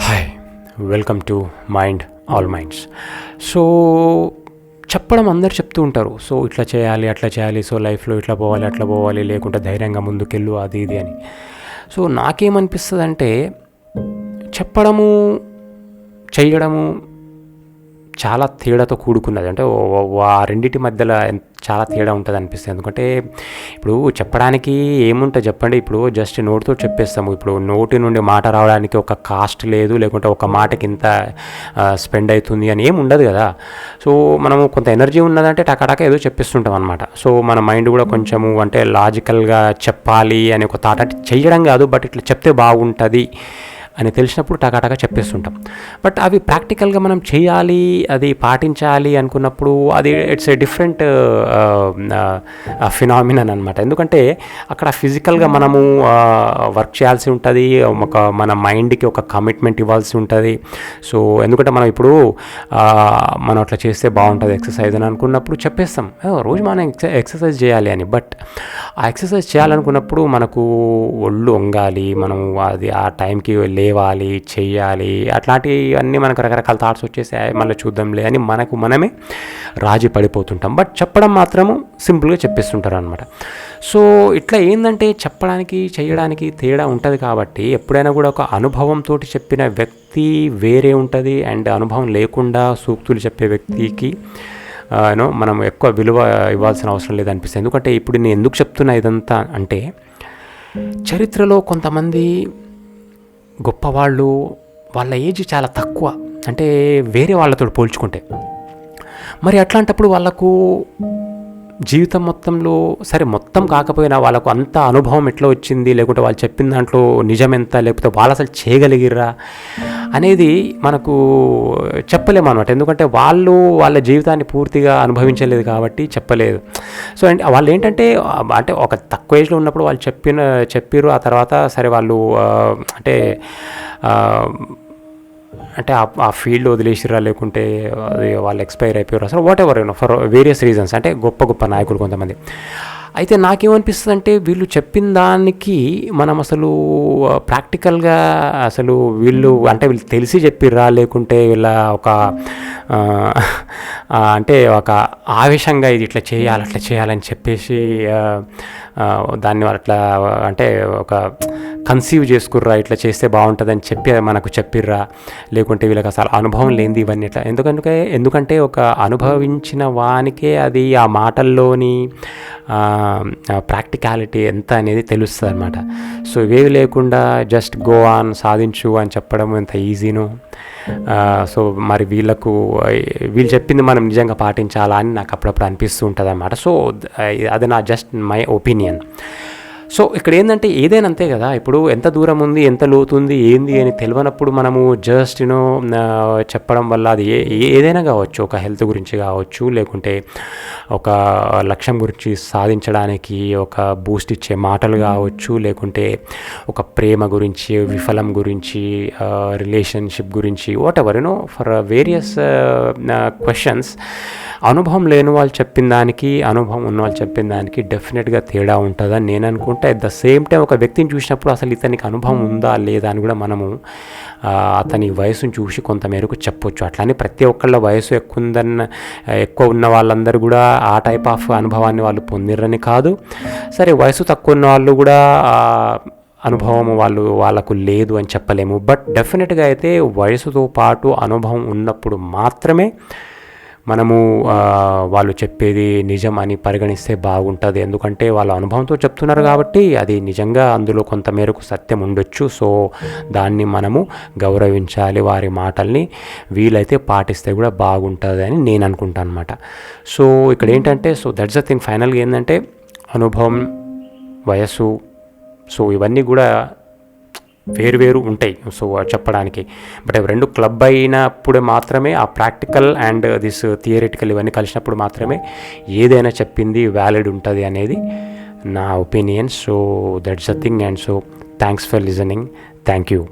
Hi welcome to mind all minds so చెప్పడం అందరు చెప్తూ ఉంటారు. సో ఇట్లా చేయాలి అట్లా చేయాలి సో లైఫ్లో ఇట్లా పోవాలి అట్లా పోవాలి లేకుంటే ధైర్యంగా ముందుకెళ్ళు అది ఇది అని. సో నాకేమనిపిస్తుంది అంటే చెప్పడము చేయడము చాలా తేడాతో కూడుకున్నది. అంటే ఆ రెండింటి మధ్యలో చాలా తేడా ఉంటుంది అనిపిస్తుంది. ఎందుకంటే ఇప్పుడు చెప్పడానికి ఏముంటుంది చెప్పండి. ఇప్పుడు జస్ట్ నోటితో చెప్పేస్తాము. ఇప్పుడు నోటి నుండి మాట రావడానికి ఒక కాస్ట్ లేదు లేకుంటే ఒక మాటకి ఇంత స్పెండ్ అవుతుంది అని ఏమి ఉండదు కదా. సో మనము కొంత ఎనర్జీ ఉన్నదంటే టకాటక ఏదో చెప్పేస్తుంటాం అనమాట సో మన మైండ్ కూడా కొంచెము అంటే లాజికల్గా చెప్పాలి అనే ఒక థాట్ అంటే చేయడం కాదు బట్ ఇట్లా చెప్తే బాగుంటుంది. అని తెలిసినప్పుడు టకాటకా చెప్పేస్తుంటాం. బట్ అవి ప్రాక్టికల్గా మనం చేయాలి అది పాటించాలి అనుకున్నప్పుడు అది ఇట్స్ ఏ డిఫరెంట్ ఫినామినన్ అనమాట ఎందుకంటే అక్కడ ఫిజికల్గా మనము వర్క్ చేయాల్సి ఉంటుంది ఒక మన మైండ్కి ఒక కమిట్మెంట్ ఇవ్వాల్సి ఉంటుంది. సో ఎందుకంటే మనం ఇప్పుడు మనం అట్లా చేస్తే బాగుంటుంది ఎక్సర్సైజ్ అని అనుకున్నప్పుడు చెప్పేస్తాం. రోజు మనం ఎక్స- ఎక్సర్సైజ్ చేయాలి అని. బట్ ఆ ఎక్సర్సైజ్ చేయాలనుకున్నప్పుడు మనకు ఒళ్ళు వంగాలి మనం అది ఆ టైంకి లేవాలి చెయ్యాలి అట్లాంటివన్నీ మనకు రకరకాల థాట్స్ వచ్చేసాయి. మళ్ళీ చూద్దాంలే అని మనకు మనమే రాజీ పడిపోతుంటాం. బట్ చెప్పడం మాత్రము సింపుల్గా చెప్పేస్తుంటారు అనమాట సో ఇట్లా ఏంటంటే చెప్పడానికి చేయడానికి తేడా ఉంటుంది కాబట్టి ఎప్పుడైనా కూడా ఒక అనుభవంతో చెప్పిన వ్యక్తి వేరే ఉంటుంది అండ్ అనుభవం లేకుండా సూక్తులు చెప్పే వ్యక్తికి యూనో మనం ఎక్కువ విలువ ఇవ్వాల్సిన అవసరం లేదు అనిపిస్తుంది ఎందుకంటే ఇప్పుడు నేను ఎందుకు చెప్తున్నా ఇదంతా అంటే చరిత్రలో కొంతమంది గొప్పవాళ్ళు వాళ్ళ ఏజ్ చాలా తక్కువ. అంటే వేరే వాళ్ళతో పోల్చుకుంటే. మరి అట్లాంటప్పుడు వాళ్ళకు జీవితం మొత్తంలో సరే మొత్తం కాకపోయినా వాళ్ళకు అంత అనుభవం ఎట్లా వచ్చింది? లేకుంటే వాళ్ళు చెప్పిన దాంట్లో నిజం ఎంత? లేకపోతే వాళ్ళు అసలు చేయగలిగిర్రా? అనేది మనకు చెప్పలేము అనమాట ఎందుకంటే వాళ్ళు వాళ్ళ జీవితాన్ని పూర్తిగా అనుభవించలేదు కాబట్టి చెప్పలేదు. సో అండ్ వాళ్ళు ఏంటంటే అంటే ఒక తక్కువ ఏజ్లో ఉన్నప్పుడు వాళ్ళు చెప్పిన చెప్పిర్రు ఆ తర్వాత సరే వాళ్ళు అంటే అంటే ఆ- ఫీల్డ్ వదిలేసిరా లేకుంటే అది వాళ్ళు ఎక్స్పైర్ అయిపోయారు అసలు whatever for various reasons అంటే గొప్ప గొప్ప నాయకులు కొంతమంది. అయితే నాకేమనిపిస్తుంది అంటే వీళ్ళు చెప్పిన దానికి మనం అసలు ప్రాక్టికల్గా అసలు వీళ్ళు అంటే వీళ్ళు తెలిసి చెప్పిర్రా లేకుంటే వీళ్ళ ఒక అంటే ఒక ఆవేశంగా ఇది ఇట్లా చేయాలి అట్లా చేయాలని చెప్పేసి దాన్ని అట్లా అంటే ఒక కన్సీవ్ చేసుకుర్రా ఇట్లా చేస్తే బాగుంటుందని చెప్పి మనకు చెప్పిర్రా. లేకుంటే వీళ్ళకి అసలు అనుభవం లేనిది ఇవన్నీ ఇట్లా. ఎందుకంటే ఎందుకంటే ఒక అనుభవించిన వానికే అది ఆ మాటల్లోని ప్రాక్టికాలిటీ ఎంత అనేది తెలుస్తుంది అనమాట సో ఇవేవి లేకుండా జస్ట్ గో ఆన్ సాధించు అని చెప్పడం ఎంత ఈజీనో సో మరి వీళ్ళకు వీళ్ళు చెప్పింది మనం నిజంగా పాటించాలా అని నాకు అప్పుడప్పుడు అనిపిస్తూ ఉంటుంది అన్నమాట సో అది నా జస్ట్ మై ఒపీనియన్. సో ఇక్కడ ఏంటంటే ఏదైనా అంతే కదా. ఇప్పుడు ఎంత దూరం ఉంది ఎంత లోతు ఉంది ఏంది అని తెలియనప్పుడు మనము జస్ట్ యూనో చెప్పడం వల్ల అది ఏ ఏదైనా కావచ్చు. ఒక హెల్త్ గురించి కావచ్చు లేకుంటే ఒక లక్ష్యం గురించి సాధించడానికి ఒక బూస్ట్ ఇచ్చే మాటలు కావచ్చు లేకుంటే ఒక ప్రేమ గురించి విఫలం గురించి రిలేషన్షిప్ గురించి whatever you know for various questions అనుభవం లేని వాళ్ళు చెప్పిన దానికి అనుభవం ఉన్న వాళ్ళు చెప్పిన దానికి డెఫినెట్గా తేడా ఉంటుందని నేను అనుకుంటే అట్ ద సేమ్ టైం ఒక వ్యక్తిని చూసినప్పుడు అసలు ఇతనికి అనుభవం ఉందా లేదా అని కూడా మనము అతని వయసును చూసి కొంత మేరకు చెప్పొచ్చు. అట్లానే ప్రతి ఒక్కళ్ళ వయసు ఎక్కువ ఉందన్న ఎక్కువ ఉన్న వాళ్ళందరూ కూడా ఆ టైప్ ఆఫ్ అనుభవాన్ని వాళ్ళు పొందిరని కాదు. సరే వయసు తక్కువ ఉన్న వాళ్ళు కూడా అనుభవం వాళ్ళు వాళ్ళకు లేదు అని చెప్పలేము. బట్ డెఫినెట్గా అయితే వయసుతో పాటు అనుభవం ఉన్నప్పుడు మాత్రమే మనము వాళ్ళు చెప్పేది నిజం అని పరిగణిస్తే బాగుంటుంది. ఎందుకంటే వాళ్ళ అనుభవంతో చెప్తున్నారు కాబట్టి అది నిజంగా అందులో కొంత మేరకు సత్యం ఉండొచ్చు. సో దాన్ని మనము గౌరవించాలి వారి మాటల్ని. వీలైతే పాటిస్తే కూడా బాగుంటుంది అని నేను అనుకుంటాను అనమాట సో ఇక్కడ ఏంటంటే సో దట్స్ ద థింగ్ ఫైనల్గా ఏంటంటే అనుభవం వయస్సు సో ఇవన్నీ కూడా వేరు వేరు ఉంటాయి. సో చెప్పడానికి. బట్ అవి రెండు క్లబ్ అయినప్పుడు మాత్రమే ఆ ప్రాక్టికల్ అండ్ దిస్ థియరిటికల్ ఇవన్నీ కలిసినప్పుడు మాత్రమే ఏదైనా చెప్పింది వ్యాలిడ్ ఉంటుంది అనేది నా opinion. So that's a thing and so thanks for listening. Thank you.